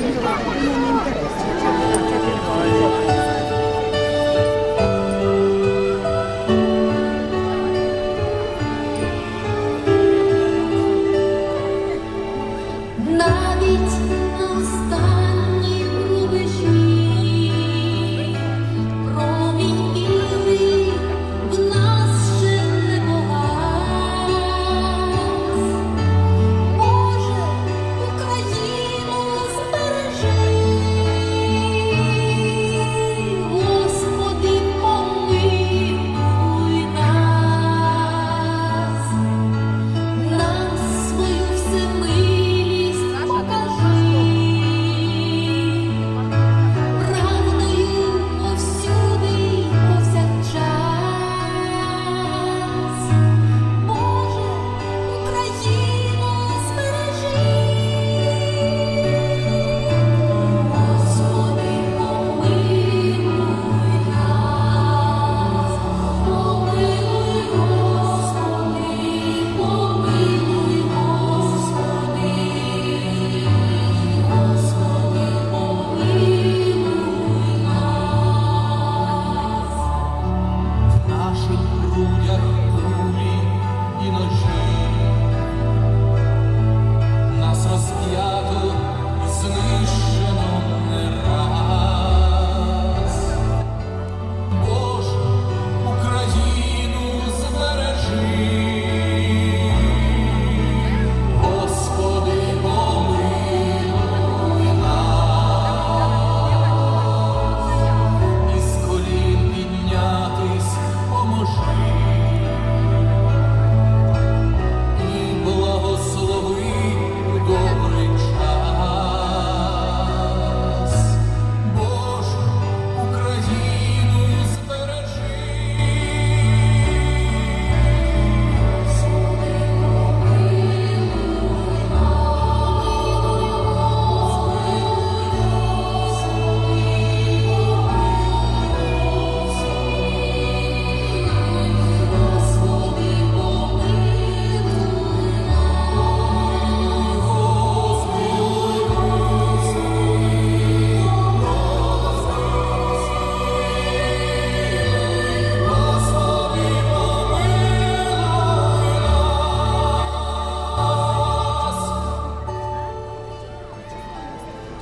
ですね。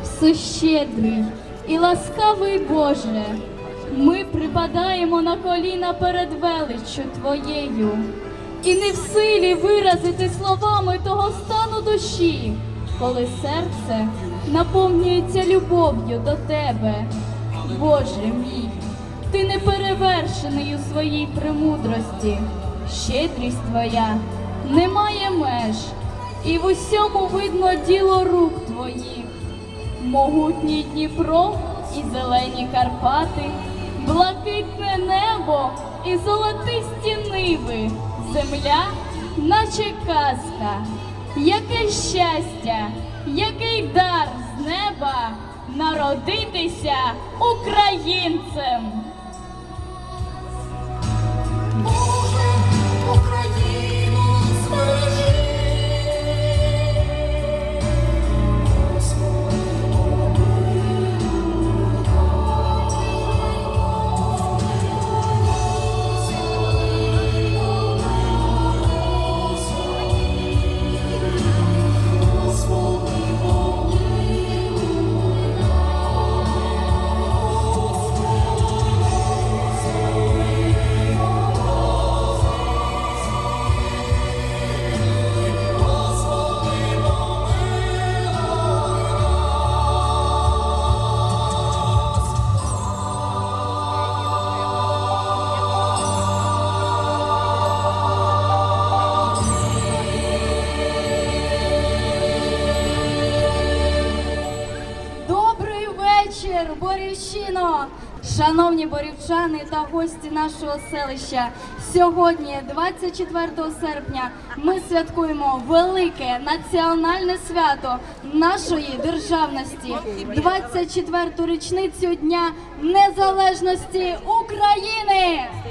Всещедрий і ласкавий Боже, ми припадаємо на коліна перед величчю Твоєю, і не в силі виразити словами того стану душі, коли серце наповнюється любов'ю до Тебе. Боже мій, ти не перевершений у своїй премудрості, щедрість Твоя не має меж, і в усьому видно діло рук Твоїх могутній Дніпро і зелені Карпати, блакитне небо і золотисті ниви, земля, наче казка, яке щастя, який дар з неба народитися українцем. Шановні борівчани та гості нашого селища. Сьогодні, 24 серпня, ми святкуємо велике національне свято нашої державності, 24-ту річницю Дня Незалежності України.